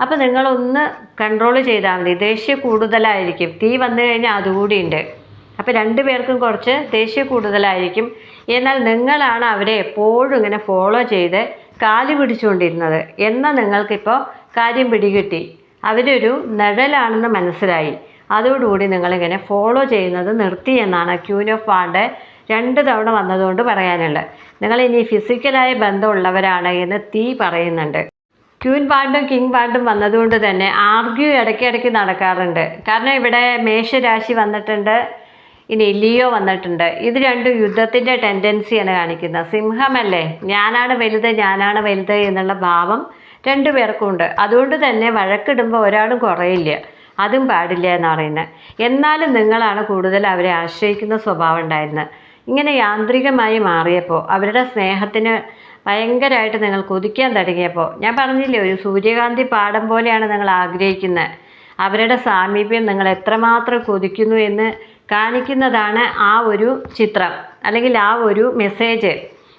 അപ്പോൾ നിങ്ങളൊന്ന് കൺട്രോൾ ചെയ്താൽ മതി. ദേഷ്യം കൂടുതലായിരിക്കും. തീ വന്നു കഴിഞ്ഞാൽ അതുകൂടി ഉണ്ട്. അപ്പോൾ രണ്ടു പേർക്കും കുറച്ച് ദേഷ്യം കൂടുതലായിരിക്കും. എന്നാൽ നിങ്ങളാണ് അവരെ എപ്പോഴും ഇങ്ങനെ ഫോളോ ചെയ്ത് കാൽ പിടിച്ചുകൊണ്ടിരുന്നത്. എന്നാൽ നിങ്ങൾക്കിപ്പോൾ കാര്യം പിടികിട്ടി. അവരൊരു നിഴലാണെന്ന് മനസ്സിലായി. അതോടുകൂടി നിങ്ങളിങ്ങനെ ഫോളോ ചെയ്യുന്നത് നിർത്തി എന്നാണ് ക്യൂൻ ഓഫ് വാണ്ട് രണ്ട് തവണ വന്നതുകൊണ്ട് പറയാനുള്ളത്. നിങ്ങളിനി ഫിസിക്കലായ ബന്ധമുള്ളവരാണ് എന്ന് തീ പറയുന്നുണ്ട്. ക്യൂൻ പാണ്ടും കിങ് പാണ്ടും വന്നതുകൊണ്ട് തന്നെ ആർഗ്യൂ ഇടയ്ക്കിടയ്ക്ക് നടക്കാറുണ്ട്. കാരണം ഇവിടെ മേഷരാശി വന്നിട്ടുണ്ട് ഇനി ലിയോ വന്നിട്ടുണ്ട്. ഇത് രണ്ടും യുദ്ധത്തിന്റെ ടെൻഡൻസിയാണ് കാണിക്കുന്നത്. സിംഹമല്ലേ? ഞാനാണ് വലുത് ഞാനാണ് വലുത് എന്നുള്ള ഭാവം രണ്ടു പേർക്കും ഉണ്ട്. അതുകൊണ്ട് തന്നെ വഴക്കിടുമ്പോൾ ഒരാളും കുറയില്ല അതും പാടില്ല എന്ന് പറയുന്നത്. എന്നാലും നിങ്ങളാണ് കൂടുതൽ അവരെ ആശ്രയിക്കുന്ന സ്വഭാവം ഉണ്ടായിരുന്നത്. ഇങ്ങനെ യാന്ത്രികമായി മാറിയപ്പോൾ അവരുടെ സ്നേഹത്തിന് ഭയങ്കരമായിട്ട് നിങ്ങൾ കൊതിക്കാൻ തുടങ്ങിയപ്പോൾ ഞാൻ പറഞ്ഞില്ലേ ഒരു സൂര്യകാന്തി പാടം പോലെയാണ് നിങ്ങൾ ആഗ്രഹിക്കുന്നത്. അവരുടെ സാമീപ്യം നിങ്ങൾ എത്രമാത്രം കൊതിക്കുന്നു എന്ന് കാണിക്കുന്നതാണ് ആ ഒരു ചിത്രം അല്ലെങ്കിൽ ആ ഒരു മെസ്സേജ്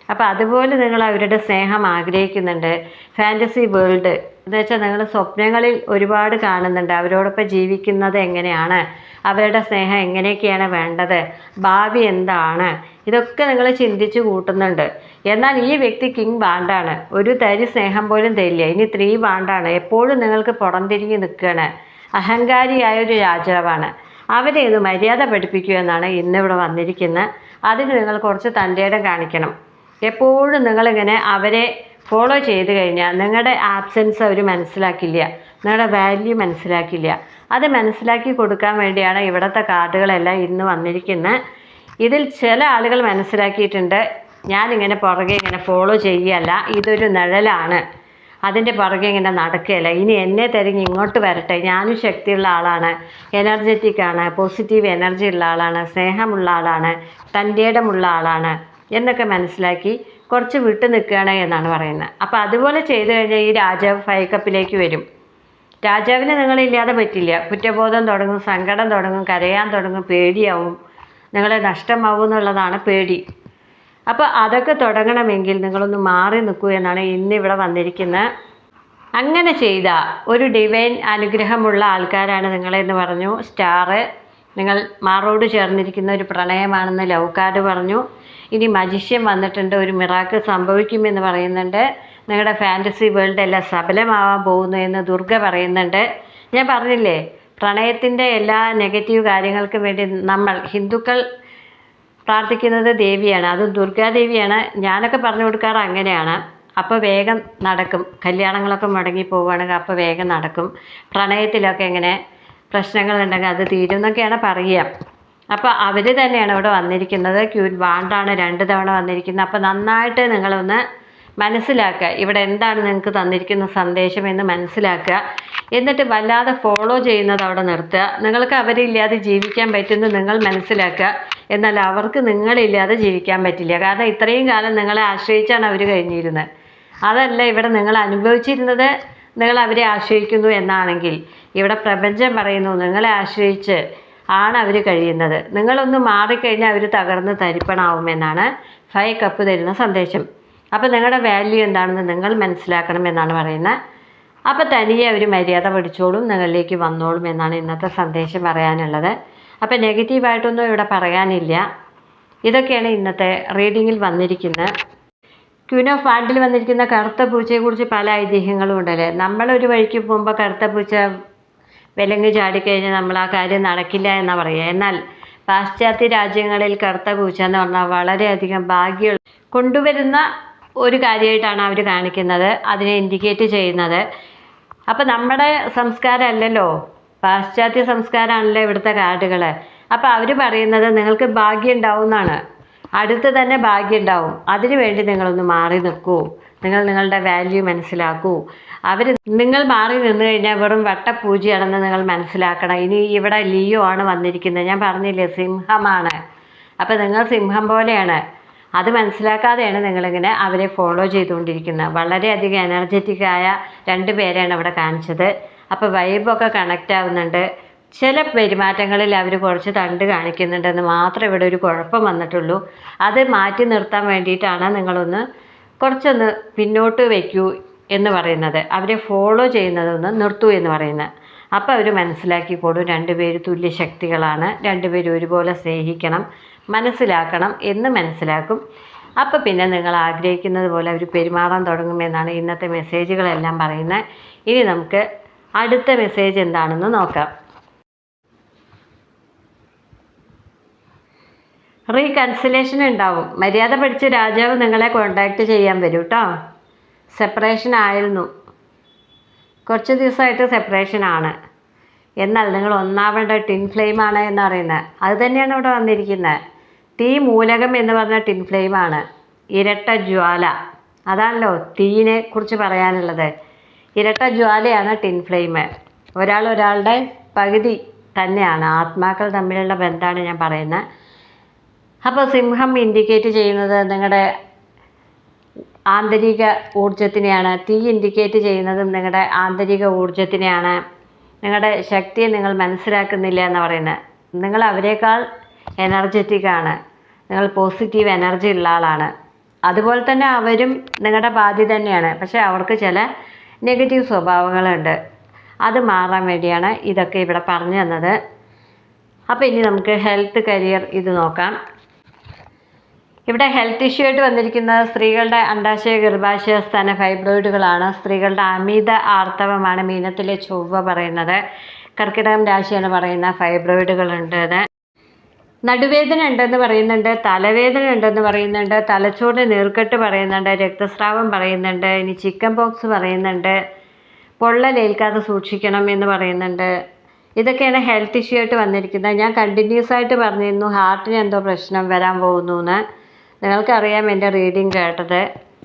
അപ്പോൾ അതുപോലെ നിങ്ങൾ അവരുടെ സ്നേഹം ആഗ്രഹിക്കുന്നുണ്ട്. ഫാന്റസി വേൾഡ് എന്ന് വെച്ചാൽ നിങ്ങൾ സ്വപ്നങ്ങളിൽ ഒരുപാട് കാണുന്നുണ്ട്. അവരോടൊപ്പം ജീവിക്കുന്നത് എങ്ങനെയാണ്? അവരുടെ സ്നേഹം എങ്ങനെയൊക്കെയാണ് വേണ്ടത്? ഭാവി എന്താണ്? ഇതൊക്കെ നിങ്ങൾ ചിന്തിച്ചു കൂട്ടുന്നുണ്ട്. എന്നാൽ ഈ വ്യക്തി കിങ് ബാണ്ടാണ്. ഒരു തരി സ്നേഹം പോലും തരില്ല. ഇനി ത്രീ ബാണ്ടാണ്. എപ്പോഴും നിങ്ങൾക്ക് പുറംതിരിഞ്ഞ് നിൽക്കുകയാണ് അഹങ്കാരിയായ ഒരു രാജാവാണ്. അവരെ ഇത് മര്യാദ പഠിപ്പിക്കുക എന്നാണ് ഇന്നിവിടെ വന്നിരിക്കുന്നത് അതിന് നിങ്ങൾ കുറച്ച് തന്റെ കാണിക്കണം. എപ്പോഴും നിങ്ങളിങ്ങനെ അവരെ ഫോളോ ചെയ്ത് കഴിഞ്ഞാൽ നിങ്ങളുടെ ആബ്സെൻസ് അവർ മനസ്സിലാക്കില്ല. നിങ്ങളുടെ വാല്യൂ മനസ്സിലാക്കില്ല. അത് മനസ്സിലാക്കി കൊടുക്കാൻ വേണ്ടിയാണ് ഇവിടുത്തെ കാർഡുകളെല്ലാം ഇന്ന് വന്നിരിക്കുന്നത് ഇതിൽ ചില ആളുകൾ മനസ്സിലാക്കിയിട്ടുണ്ട്. ഞാനിങ്ങനെ പുറകെ ഇങ്ങനെ ഫോളോ ചെയ്യല്ല ഇതൊരു നിഴലാണ്. അതിന്റെ പുറകെ ഇങ്ങനെ നടക്കുകയല്ല. ഇനി എന്നെ തിരഞ്ഞ് ഇങ്ങോട്ട് വരട്ടെ. ഞാനും ശക്തിയുള്ള ആളാണ്. എനർജറ്റിക് ആണ്. പോസിറ്റീവ് എനർജി ഉള്ള ആളാണ്. സ്നേഹമുള്ള ആളാണ്. തന്റെ ഇടമുള്ള ആളാണ്. എന്നൊക്കെ മനസ്സിലാക്കി കുറച്ച് വിട്ടു നിൽക്കുകയാണ് എന്നാണ് പറയുന്നത്. അപ്പോൾ അതുപോലെ ചെയ്തു കഴിഞ്ഞാൽ ഈ രാജാവ് ഫൈക്കപ്പിലേക്ക് വരും. രാജാവിനെ നിങ്ങളില്ലാതെ പറ്റില്ല. കുറ്റബോധം തുടങ്ങും സങ്കടം തുടങ്ങും കരയാൻ തുടങ്ങും പേടിയാവും. നിങ്ങളെ നഷ്ടമാവും എന്നുള്ളതാണ് പേടി. അപ്പോൾ അതൊക്കെ തുടങ്ങണമെങ്കിൽ നിങ്ങളൊന്ന് മാറി നിൽക്കൂ എന്നാണ് ഇന്നിവിടെ വന്നിരിക്കുന്നത്. അങ്ങനെ ചെയ്ത ഒരു ഡിവൈൻ അനുഗ്രഹമുള്ള ആൾക്കാരാണ് നിങ്ങളെന്ന് പറഞ്ഞു. സ്റ്റാറ് നിങ്ങൾ മാറോട് ചേർന്നിരിക്കുന്ന ഒരു പ്രണയമാണെന്ന് ലവ് കാർഡ് പറഞ്ഞു. ഇനി മജിഷ്യൻ വന്നിട്ടുണ്ട് ഒരു മിറാക്കിൾ സംഭവിക്കുമെന്ന് പറയുന്നുണ്ട്. നിങ്ങളുടെ ഫാന്റസി വേൾഡ് എല്ലാം സബലമാവാൻ പോകുന്നു എന്ന് ദുർഗ പറയുന്നുണ്ട്. ഞാൻ പറഞ്ഞില്ലേ പ്രണയത്തിന്റെ എല്ലാ നെഗറ്റീവ് കാര്യങ്ങൾക്കും വേണ്ടി നമ്മൾ ഹിന്ദുക്കൾ പ്രാർത്ഥിക്കുന്നത് ദേവിയാണ് അത് ദുർഗാദേവിയാണ് ഞാനൊക്കെ പറഞ്ഞു കൊടുക്കാറ് അങ്ങനെയാണ്. അപ്പോൾ വേഗം നടക്കും. കല്യാണങ്ങളൊക്കെ മുടങ്ങി പോവുകയാണെങ്കിൽ അപ്പോൾ വേഗം നടക്കും. പ്രണയത്തിലൊക്കെ ഇങ്ങനെ പ്രശ്നങ്ങളുണ്ടെങ്കിൽ അത് തീരും എന്നൊക്കെയാണ് പറയുക. അപ്പോൾ അവർ തന്നെയാണ് ഇവിടെ വന്നിരിക്കുന്നത്. ക്യൂൻ വാണ്ടാണ് രണ്ട് തവണ വന്നിരിക്കുന്നത്. അപ്പോൾ നന്നായിട്ട് നിങ്ങളൊന്ന് മനസ്സിലാക്കുക. ഇവിടെ എന്താണ് നിങ്ങൾക്ക് തന്നിരിക്കുന്ന സന്ദേശം എന്ന് മനസ്സിലാക്കുക. എന്നിട്ട് വല്ലാതെ ഫോളോ ചെയ്യുന്നത് അവിടെ നിർത്തുക. നിങ്ങൾക്ക് അവരില്ലാതെ ജീവിക്കാൻ പറ്റുമെന്ന് നിങ്ങൾ മനസ്സിലാക്കുക. എന്നാൽ അവർക്ക് നിങ്ങളില്ലാതെ ജീവിക്കാൻ പറ്റില്ല. കാരണം ഇത്രയും കാലം നിങ്ങളെ ആശ്രയിച്ചാണ് അവർ കഴിഞ്ഞിരുന്നത്. അതല്ല ഇവിടെ നിങ്ങൾ അനുഭവിച്ചിരുന്നത് നിങ്ങൾ അവരെ ആശ്രയിക്കുന്നു എന്നാണെങ്കിൽ. ഇവിടെ പ്രപഞ്ചം പറയുന്നു നിങ്ങളെ ആശ്രയിച്ച് ആണ് അവർ കഴിയുന്നത്. നിങ്ങളൊന്ന് മാറിക്കഴിഞ്ഞാൽ അവർ തകർന്ന് തരിപ്പണാവുമെന്നാണ് ഫൈവ് കപ്പ് തരുന്ന സന്ദേശം. അപ്പോൾ നിങ്ങളുടെ വാല്യൂ എന്താണെന്ന് നിങ്ങൾ മനസ്സിലാക്കണം എന്നാണ് പറയുന്നത് അപ്പോൾ തനിയെ അവർ മര്യാദ പഠിച്ചോളും നിങ്ങളിലേക്ക് വന്നോളും എന്നാണ് ഇന്നത്തെ സന്ദേശം പറയാനുള്ളത്. അപ്പോൾ നെഗറ്റീവായിട്ടൊന്നും ഇവിടെ പറയാനില്ല. ഇതൊക്കെയാണ് ഇന്നത്തെ റീഡിങ്ങിൽ വന്നിരിക്കുന്നത് ക്യൂൻ ഓഫ് വാണ്ടിൽ വന്നിരിക്കുന്ന കറുത്ത പൂച്ചയെക്കുറിച്ച് പല ഐതിഹ്യങ്ങളും ഉണ്ടല്ലേ? നമ്മളൊരു വഴിക്ക് പോകുമ്പോൾ കറുത്ത പൂച്ച വിലങ്ങ് ചാടിക്കഴിഞ്ഞാൽ നമ്മൾ ആ കാര്യം നടക്കില്ല എന്നാണ് പറയുക എന്നാൽ പാശ്ചാത്യ രാജ്യങ്ങളിൽ കറുത്ത പൂച്ച എന്ന് പറഞ്ഞാൽ വളരെയധികം ഭാഗ്യം കൊണ്ടുവരുന്ന ഒരു കാര്യമായിട്ടാണ് അവർ കാണിക്കുന്നത്. അതിനെ ഇൻഡിക്കേറ്റ് ചെയ്യുന്നത്. അപ്പം നമ്മുടെ സംസ്കാരം അല്ലല്ലോ പാശ്ചാത്യ സംസ്കാരമാണല്ലോ ഇവിടുത്തെ കാർഡുകൾ അപ്പോൾ അവർ പറയുന്നത് നിങ്ങൾക്ക് ഭാഗ്യം ഉണ്ടാവും എന്നാണ് അടുത്ത് തന്നെ ഭാഗ്യം ഉണ്ടാവും. അതിനു വേണ്ടി നിങ്ങളൊന്ന് മാറി നിൽക്കൂ. നിങ്ങൾ നിങ്ങളുടെ വാല്യൂ മനസ്സിലാക്കൂ. അവർ നിങ്ങൾ മാറി നിന്ന് കഴിഞ്ഞാൽ വെറും വട്ടപ്പൂജയാണെന്ന് നിങ്ങൾ മനസ്സിലാക്കണം. ഇനി ഇവിടെ ലിയോ ആണ് വന്നിരിക്കുന്നത്. ഞാൻ പറഞ്ഞില്ലേ സിംഹമാണ്. അപ്പോൾ നിങ്ങൾ സിംഹം പോലെയാണ്. അത് മനസ്സിലാക്കാതെയാണ് നിങ്ങളിങ്ങനെ അവരെ ഫോളോ ചെയ്തുകൊണ്ടിരിക്കുന്നത്. വളരെയധികം എനർജറ്റിക് ആയ രണ്ട് പേരെയാണ് അവിടെ കാണിച്ചത്. അപ്പോൾ വൈബൊക്കെ കണക്റ്റ് ആവുന്നുണ്ട്. ചില പെരുമാറ്റങ്ങളിൽ അവർ കുറച്ച് തണ്ട് കാണിക്കുന്നുണ്ടെന്ന് മാത്രം ഇവിടെ ഒരു കുഴപ്പം വന്നിട്ടുള്ളൂ. അത് മാറ്റി നിർത്താൻ വേണ്ടിയിട്ടാണ് നിങ്ങളൊന്ന് കുറച്ചൊന്ന് പിന്നോട്ട് വയ്ക്കൂ എന്ന് പറയുന്നത്. അവരെ ഫോളോ ചെയ്യുന്നതൊന്ന് നിർത്തൂ എന്ന് പറയുന്നത്. അപ്പോൾ അവർ മനസ്സിലാക്കിക്കോളും രണ്ടുപേരും തുല്യ ശക്തികളാണ് രണ്ടുപേരും ഒരുപോലെ സ്നേഹിക്കണം മനസ്സിലാക്കണം എന്ന് മനസ്സിലാക്കും. അപ്പോൾ പിന്നെ നിങ്ങൾ ആഗ്രഹിക്കുന്നത് പോലെ അവർ പെരുമാറാൻ തുടങ്ങുമെന്നാണ് ഇന്നത്തെ മെസ്സേജുകളെല്ലാം പറയുന്നത്. ഇനി നമുക്ക് അടുത്ത മെസ്സേജ് എന്താണെന്ന് നോക്കാം. റീകൺസിലേഷൻ ഉണ്ടാവും. മര്യാദ പഠിച്ച രാജാവ് നിങ്ങളെ കോണ്ടാക്ട് ചെയ്യാൻ വരും കേട്ടോ സെപ്പറേഷൻ ആയിരുന്നു. കുറച്ച് ദിവസമായിട്ട് സെപ്പറേഷൻ ആണ്. എന്നാൽ നിങ്ങൾ ഒന്നാവേണ്ട ടിൻ ഫ്ലെയിം ആണ് എന്ന് പറയുന്നത്. അത് തന്നെയാണ് ഇവിടെ വന്നിരിക്കുന്നത്. തീ മൂലകം എന്ന് പറഞ്ഞ ടിൻ ഫ്ലെയിം ആണ്. ഇരട്ട ജ്വാല. അതാണല്ലോ തീയിനെ കുറിച്ച് പറയാനുള്ളത്. ഇരട്ട ജ്വാലയാണ് ടിൻ ഫ്ലെയിം ഒരാൾ ഒരാളുടെ പകുതി തന്നെയാണ്. ആത്മാക്കൾ തമ്മിലുള്ള ബന്ധമാണ് ഞാൻ പറയുന്നത്. അപ്പോൾ സിംഹം ഇൻഡിക്കേറ്റ് ചെയ്യുന്നത് നിങ്ങളുടെ ആന്തരിക ഊർജത്തിനെയാണ് തീ ഇൻഡിക്കേറ്റ് ചെയ്യുന്നതും നിങ്ങളുടെ ആന്തരിക ഊർജത്തിനെയാണ് നിങ്ങളുടെ ശക്തിയെ നിങ്ങൾ മനസ്സിലാക്കുന്നില്ല എന്ന് പറയുന്നത് നിങ്ങൾ അവരെക്കാൾ എനർജറ്റിക്കാണ് നിങ്ങൾ പോസിറ്റീവ് എനർജി ഉള്ള ആളാണ്. അതുപോലെ തന്നെ അവരും നിങ്ങളുടെ ബാധ്യ തന്നെയാണ്. പക്ഷേ അവർക്ക് ചില നെഗറ്റീവ് സ്വഭാവങ്ങളുണ്ട്. അത് മാറാൻ വേണ്ടിയാണ് ഇതൊക്കെ ഇവിടെ പറഞ്ഞു തന്നത്. അപ്പോൾ ഇനി നമുക്ക് ഹെൽത്ത് കരിയർ ഇത് നോക്കാം. ഇവിടെ ഹെൽത്ത് ഇഷ്യൂ ആയിട്ട് വന്നിരിക്കുന്നത് സ്ത്രീകളുടെ അണ്ടാശയ ഗർഭാശയ സ്ഥാന ഫൈബ്രോയിഡുകളാണ് സ്ത്രീകളുടെ അമിത ആർത്തവമാണ് മീനത്തിലെ ചൊവ്വ പറയുന്നത്. കർക്കിടകം രാശിയാണ് പറയുന്ന ഫൈബ്രോയിഡുകളുണ്ട് ഉണ്ട് നടുവേദന ഉണ്ടെന്ന് പറയുന്നുണ്ട് തലവേദന ഉണ്ടെന്ന് പറയുന്നുണ്ട് തലച്ചോറിന് നീർക്കെട്ട് പറയുന്നുണ്ട് രക്തസ്രാവം പറയുന്നുണ്ട് ഇനി ചിക്കൻ ബോക്സ് പറയുന്നുണ്ട് പൊള്ളലേൽക്കാതെ സൂക്ഷിക്കണം എന്ന് പറയുന്നുണ്ട്. ഇതൊക്കെയാണ് ഹെൽത്ത് ഇഷ്യൂ ആയിട്ട് വന്നിരിക്കുന്നത്. ഞാൻ കണ്ടിന്യൂസ് ആയിട്ട് പറഞ്ഞിരുന്നു ഹാർട്ടിന് എന്തോ പ്രശ്നം വരാൻ പോകുന്നു എന്ന്. നിങ്ങൾക്കറിയാം എന്റെ റീഡിങ് കേട്ടത്.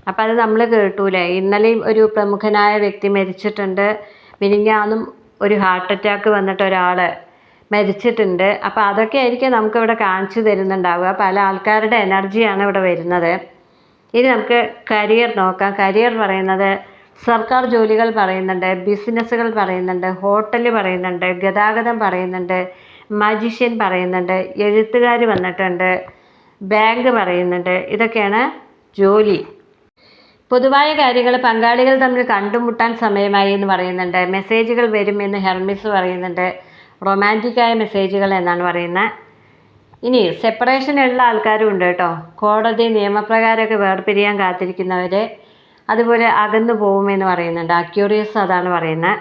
അപ്പോൾ അത് നമ്മൾ കേട്ടൂലേ? ഇന്നലെയും ഒരു പ്രമുഖനായ വ്യക്തി മരിച്ചിട്ടുണ്ട്. മിനിഞ്ഞാന്നും ഒരു ഹാർട്ട് അറ്റാക്ക് വന്നിട്ട് ഒരാൾ മരിച്ചിട്ടുണ്ട്. അപ്പോൾ അതൊക്കെ ആയിരിക്കും നമുക്കിവിടെ കാണിച്ചു തരുന്നുണ്ടാവുക. പല ആൾക്കാരുടെ എനർജിയാണ് ഇവിടെ വരുന്നത്. ഇനി നമുക്ക് കരിയർ നോക്കാം. കരിയർ പറയുന്നത് സർക്കാർ ജോലികൾ പറയുന്നുണ്ട് ബിസിനസ്സുകൾ പറയുന്നുണ്ട് ഹോട്ടൽ പറയുന്നുണ്ട് ഗതാഗതം പറയുന്നുണ്ട് മജീഷ്യൻ പറയുന്നുണ്ട് എഴുത്തുകാർ വന്നിട്ടുണ്ട്. ബാങ്ക് പറയുന്നുണ്ട്. ഇതൊക്കെയാണ് ജോലി. പൊതുവായ കാര്യങ്ങൾ പങ്കാളികൾ തമ്മിൽ കണ്ടുമുട്ടാൻ സമയമായി എന്ന് പറയുന്നുണ്ട്. മെസ്സേജുകൾ വരുമെന്ന് ഹെർമിസ് പറയുന്നുണ്ട്. റൊമാന്റിക്കായ മെസ്സേജുകൾ എന്നാണ് പറയുന്നത്. ഇനി സെപ്പറേഷൻ ഉള്ള ആൾക്കാരും ഉണ്ട് കേട്ടോ. കോടതി നിയമപ്രകാരമൊക്കെ വേർപിരിയാൻ കാത്തിരിക്കുന്നവർ അതുപോലെ അകന്നു പോകുമെന്ന് പറയുന്നുണ്ട്. അക്യൂറിയസ് അതാണ് പറയുന്നത്.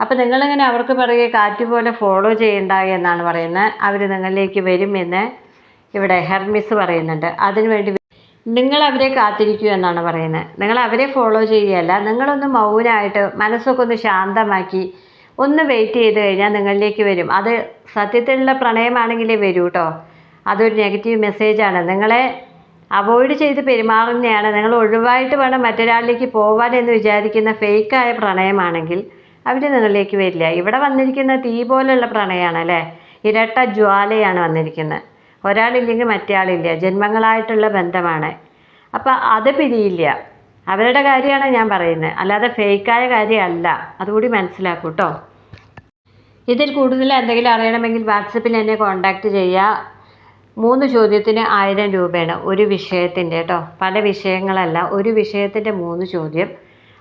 അപ്പോൾ നിങ്ങളിങ്ങനെ അവർക്ക് പറയുക കാറ്റ് പോലെ ഫോളോ ചെയ്യണ്ട എന്നാണ് പറയുന്നത്. അവർ നിങ്ങളിലേക്ക് വരുമെന്ന് ഇവിടെ ഹെർമിസ് പറയുന്നുണ്ട്. അതിനുവേണ്ടി നിങ്ങൾ അവരെ കാത്തിരിക്കൂ എന്നാണ് പറയുന്നത്. നിങ്ങൾ അവരെ ഫോളോ ചെയ്യുകയല്ല നിങ്ങളൊന്ന് മൗനമായിട്ട് മനസ്സൊക്കെ ഒന്ന് ശാന്തമാക്കി ഒന്ന് വെയിറ്റ് ചെയ്ത് കഴിഞ്ഞാൽ നിങ്ങളിലേക്ക് വരും. അത് സത്യത്തിലുള്ള പ്രണയമാണെങ്കിലേ വരൂ കേട്ടോ അതൊരു നെഗറ്റീവ് മെസ്സേജാണ് നിങ്ങളെ അവോയ്ഡ് ചെയ്ത് പെരുമാറുന്നതാണ് നിങ്ങൾ ഒഴിവായിട്ട് വേണം മറ്റൊരാളിലേക്ക് പോകാൻ എന്ന് വിചാരിക്കുന്ന ഫേക്കായ പ്രണയമാണെങ്കിൽ അവർ നിങ്ങളിലേക്ക് വരില്ല. ഇവിടെ വന്നിരിക്കുന്ന തീ പോലെയുള്ള പ്രണയമാണ് അല്ലേ? ഇരട്ട ജ്വാലയാണ് വന്നിരിക്കുന്നത്. ഒരാളില്ലെങ്കിൽ മറ്റേ ആളില്ല ജന്മങ്ങളായിട്ടുള്ള ബന്ധമാണ്. അപ്പോൾ അത് പിരിയില്ല അവരുടെ കാര്യമാണ് ഞാൻ പറയുന്നത്. അല്ലാതെ ഫേക്കായ കാര്യമല്ല. അതുകൂടി മനസ്സിലാക്കൂ കേട്ടോ ഇതിൽ കൂടുതൽ എന്തെങ്കിലും അറിയണമെങ്കിൽ വാട്സപ്പിൽ എന്നെ കോൺടാക്റ്റ് ചെയ്യുക. മൂന്ന് ചോദ്യത്തിന് ആയിരം രൂപയാണ് ഒരു വിഷയത്തിന്റെ കേട്ടോ പല വിഷയങ്ങളല്ല. ഒരു വിഷയത്തിന്റെ മൂന്ന് ചോദ്യം.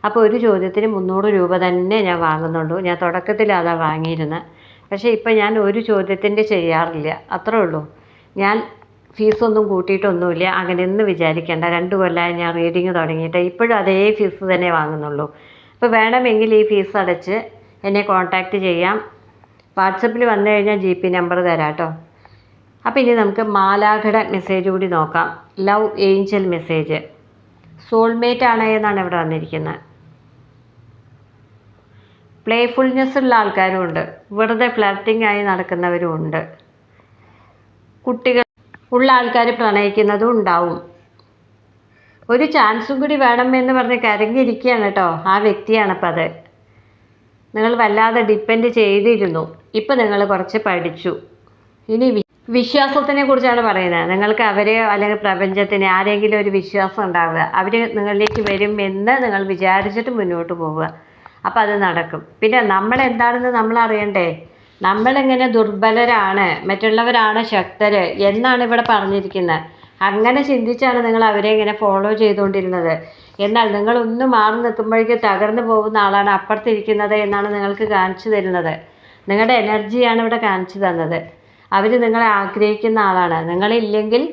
അപ്പോൾ ഒരു ചോദ്യത്തിന് മുന്നൂറ് രൂപ തന്നെ ഞാൻ വാങ്ങുന്നുള്ളൂ ഞാൻ തുടക്കത്തിൽ അതാണ് വാങ്ങിയിരുന്നത്. പക്ഷേ ഇപ്പം ഞാൻ ഒരു ചോദ്യത്തിന്റെ ചെയ്യാറില്ല. അത്രേ ഉള്ളൂ. ഞാൻ ഫീസൊന്നും കൂട്ടിയിട്ടൊന്നുമില്ല. അങ്ങനെയൊന്നും വിചാരിക്കേണ്ട. രണ്ട് കൊല്ലമായി ഞാൻ റീഡിങ് തുടങ്ങിയിട്ട് ഇപ്പോഴും അതേ ഫീസ് തന്നെ വാങ്ങുന്നുള്ളൂ. അപ്പോൾ വേണമെങ്കിൽ ഈ ഫീസ് അടച്ച് എന്നെ കോൺടാക്റ്റ് ചെയ്യാം. വാട്സപ്പിൽ വന്നു കഴിഞ്ഞാൽ ജി പി നമ്പർ തരാം കേട്ടോ അപ്പോൾ ഇനി നമുക്ക് മാലാഘട മെസ്സേജ് കൂടി നോക്കാം. ലവ് ഏഞ്ചൽ മെസ്സേജ് സോൾമേറ്റ് ആണ് എന്നാണ് ഇവിടെ വന്നിരിക്കുന്നത്. പ്ലേഫുൾനെസ് ഉള്ള ആൾക്കാരും ഉണ്ട്. വെറുതെ ഫ്ലർട്ടിംഗ് ആയി നടക്കുന്നവരും ഉണ്ട്. കുട്ടികൾ ഉള്ള ആൾക്കാർ പ്രണയിക്കുന്നതും ഉണ്ടാവും ഒരു ചാൻസും കൂടി വേണം എന്ന് പറഞ്ഞ് കരങ്ങിയിരിക്കുകയാണ് കേട്ടോ ആ വ്യക്തിയാണ് അപ്പം അത്. നിങ്ങൾ വല്ലാതെ ഡിപ്പെൻഡ് ചെയ്തിരുന്നു. ഇപ്പം നിങ്ങൾ കുറച്ച് പഠിച്ചു. ഇനി വിശ്വാസത്തിനെ കുറിച്ചാണ് പറയുന്നത്. നിങ്ങൾക്ക് അവരെ അല്ലെങ്കിൽ പ്രപഞ്ചത്തിന് ആരെങ്കിലും ഒരു വിശ്വാസം ഉണ്ടാവുക. അവർ നിങ്ങളിലേക്ക് വരും എന്ന് നിങ്ങൾ വിചാരിച്ചിട്ട് മുന്നോട്ട് പോവുക. അപ്പം അത് നടക്കും. പിന്നെ നമ്മൾ എന്താണെന്ന് നമ്മൾ അറിയണ്ടേ? നമ്മളിങ്ങനെ ദുർബലരാണ് മറ്റുള്ളവരാണ് ശക്തർ എന്നാണ് ഇവിടെ പറഞ്ഞിരിക്കുന്നത്. അങ്ങനെ ചിന്തിച്ചാണ് നിങ്ങൾ അവരെ ഇങ്ങനെ ഫോളോ ചെയ്തുകൊണ്ടിരുന്നത്. എന്നാൽ നിങ്ങൾ ഒന്ന് മാറി നിൽക്കുമ്പോഴേക്ക് തകർന്നു പോകുന്ന ആളാണ് അപ്പുറത്തിരിക്കുന്നത് എന്നാണ് നിങ്ങൾക്ക് കാണിച്ചു തരുന്നത്. നിങ്ങളുടെ എനർജിയാണ് ഇവിടെ കാണിച്ചു തന്നത്. അവർ നിങ്ങളെ ആഗ്രഹിക്കുന്ന ആളാണ്. നിങ്ങളില്ലെങ്കിൽ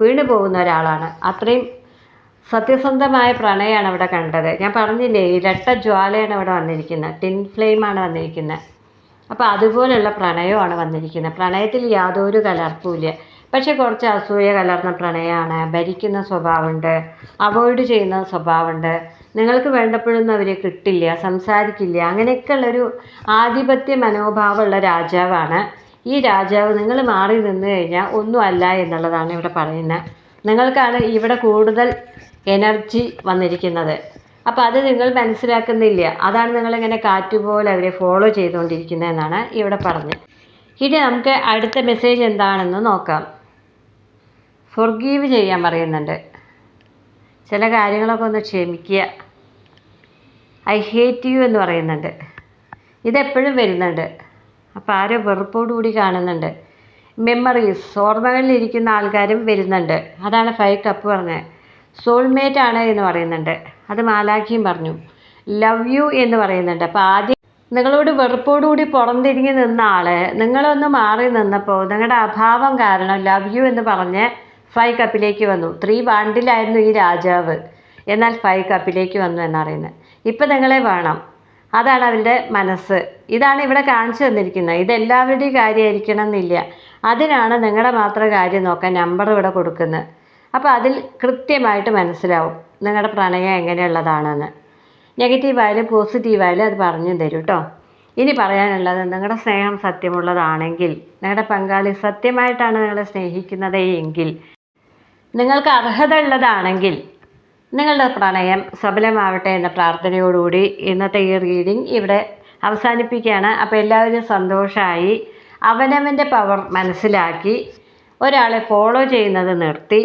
വീണു പോകുന്ന ഒരാളാണ്. അത്രയും സത്യസന്ധമായ പ്രണയമാണ് ഇവിടെ കണ്ടത്. ഞാൻ പറഞ്ഞില്ലേ ഇരട്ട ജ്വാലയാണ് ഇവിടെ വന്നിരിക്കുന്നത്. ടിൻ ഫ്ലെയിമാണ് വന്നിരിക്കുന്നത്. അപ്പോൾ അതുപോലെയുള്ള പ്രണയമാണ് വന്നിരിക്കുന്നത്. പ്രണയത്തിൽ യാതൊരു കലർപ്പുമില്ല. പക്ഷെ കുറച്ച് അസൂയ കലർന്ന പ്രണയമാണ് ഭരിക്കുന്ന സ്വഭാവമുണ്ട്. അവോയ്ഡ് ചെയ്യുന്ന സ്വഭാവമുണ്ട്. നിങ്ങൾക്ക് വേണ്ടപ്പോഴൊന്നും അവരെ കിട്ടില്ല സംസാരിക്കില്ല. അങ്ങനെയൊക്കെയുള്ളൊരു ആധിപത്യ മനോഭാവമുള്ള രാജാവാണ് ഈ രാജാവ്. നിങ്ങൾ മാറി നിന്ന് കഴിഞ്ഞാൽ ഒന്നും അല്ല എന്നുള്ളതാണ് ഇവിടെ പറയുന്നത്. നിങ്ങൾക്കാണ് ഇവിടെ കൂടുതൽ എനർജി വന്നിരിക്കുന്നത്. അപ്പോൾ അത് നിങ്ങൾ മനസ്സിലാക്കുന്നില്ല. അതാണ് നിങ്ങളിങ്ങനെ കാറ്റുപോലെ അവരെ ഫോളോ ചെയ്തുകൊണ്ടിരിക്കുന്നതെന്നാണ് ഇവിടെ പറഞ്ഞത്. ഇനി നമുക്ക് അടുത്ത മെസ്സേജ് എന്താണെന്ന് നോക്കാം. ഫൊർഗീവ് ചെയ്യാൻ പറയുന്നുണ്ട്. ചില കാര്യങ്ങളൊക്കെ ഒന്ന് ക്ഷമിക്കുക. ഐ ഹേറ്റ് യു എന്ന് പറയുന്നുണ്ട്. ഇതെപ്പോഴും വരുന്നുണ്ട്. അപ്പോൾ ആരോ വെറുപ്പോടുകൂടി കാണുന്നുണ്ട്. മെമ്മറീസ് ഓർമ്മകളിലിരിക്കുന്ന ആൾക്കാരും വരുന്നുണ്ട്. അതാണ് ഫൈവ് കപ്പ് പറഞ്ഞത്. സോൾമേറ്റ് ആണ് എന്ന് പറയുന്നുണ്ട്. അത് മാലാഖിയും പറഞ്ഞു ലവ് യു എന്ന് പറയുന്നുണ്ട്. അപ്പോൾ ആദ്യം നിങ്ങളോട് വെറുപ്പോടുകൂടി പുറംതിരിഞ്ഞ് നിന്ന ആൾ നിങ്ങളൊന്ന് മാറി നിന്നപ്പോൾ നിങ്ങളുടെ അഭാവം കാരണം ലവ് യു എന്ന് പറഞ്ഞ് ഫൈവ് കപ്പിലേക്ക് വന്നു. ത്രീ വണ്ടിലായിരുന്നു ഈ രാജാവ്. എന്നാൽ ഫൈവ് കപ്പിലേക്ക് വന്നു എന്നറിയുന്നത് ഇപ്പം നിങ്ങളെ വേണം. അതാണ് അവരുടെ മനസ്സ്. ഇതാണ് ഇവിടെ കാണിച്ചു തന്നിരിക്കുന്നത്. ഇതെല്ലാവരുടെയും കാര്യമായിരിക്കണം എന്നില്ല. അതിനാണ് നിങ്ങളുടെ മാത്രം കാര്യം നോക്കാൻ നമ്പർ ഇവിടെ കൊടുക്കുന്നത്. അപ്പോൾ അതിൽ കൃത്യമായിട്ട് മനസ്സിലാവും നിങ്ങളുടെ പ്രണയം എങ്ങനെയുള്ളതാണെന്ന്. നെഗറ്റീവായാലും പോസിറ്റീവായാലും അത് പറഞ്ഞു തരും കേട്ടോ ഇനി പറയാനുള്ളത് നിങ്ങളുടെ സ്നേഹം സത്യമുള്ളതാണെങ്കിൽ നിങ്ങളുടെ പങ്കാളി സത്യമായിട്ടാണ് നിങ്ങളെ സ്നേഹിക്കുന്നത് എങ്കിൽ നിങ്ങൾക്ക് അർഹത ഉള്ളതാണെങ്കിൽ നിങ്ങളുടെ പ്രണയം സഫലമാവട്ടെ എന്ന പ്രാർത്ഥനയോടുകൂടി ഇന്നത്തെ ഈ റീഡിംഗ് ഇവിടെ അവസാനിപ്പിക്കുകയാണ്. അപ്പോൾ എല്ലാവരും സന്തോഷമായി അവനവന്റെ പവർ മനസ്സിലാക്കി. ഒരാളെ ഫോളോ ചെയ്യുന്നത് നിർത്തി.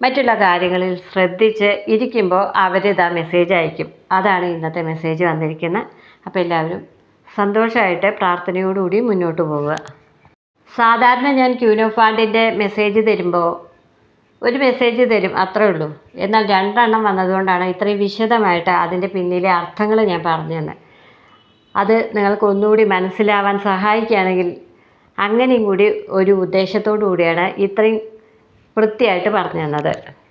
മറ്റുള്ള കാര്യങ്ങളിൽ ശ്രദ്ധിച്ച് ഇരിക്കുമ്പോൾ അവരിതാ മെസ്സേജ് അയക്കും. അതാണ് ഇന്നത്തെ മെസ്സേജ് വന്നിരിക്കുന്നത് അപ്പോൾ എല്ലാവരും സന്തോഷമായിട്ട് പ്രാർത്ഥനയോടുകൂടി മുന്നോട്ട് പോവുക. സാധാരണ ഞാൻ ക്യൂനോ ഫാണ്ടിന്റെ മെസ്സേജ് തരുമ്പോൾ ഒരു മെസ്സേജ് തരും അത്രേ ഉള്ളൂ. എന്നാൽ രണ്ടെണ്ണം വന്നതുകൊണ്ടാണ് ഇത്രയും വിശദമായിട്ട് അതിന്റെ പിന്നിലെ അർത്ഥങ്ങൾ ഞാൻ പറഞ്ഞു തന്നെ അത് നിങ്ങൾക്ക് ഒന്നുകൂടി മനസ്സിലാവാൻ സഹായിക്കുകയാണെങ്കിൽ അങ്ങനെയും കൂടി ഒരു ഉദ്ദേശത്തോടു കൂടിയാണ് ഇത്രയും വൃത്തിയായിട്ട് പറഞ്ഞു തന്നത്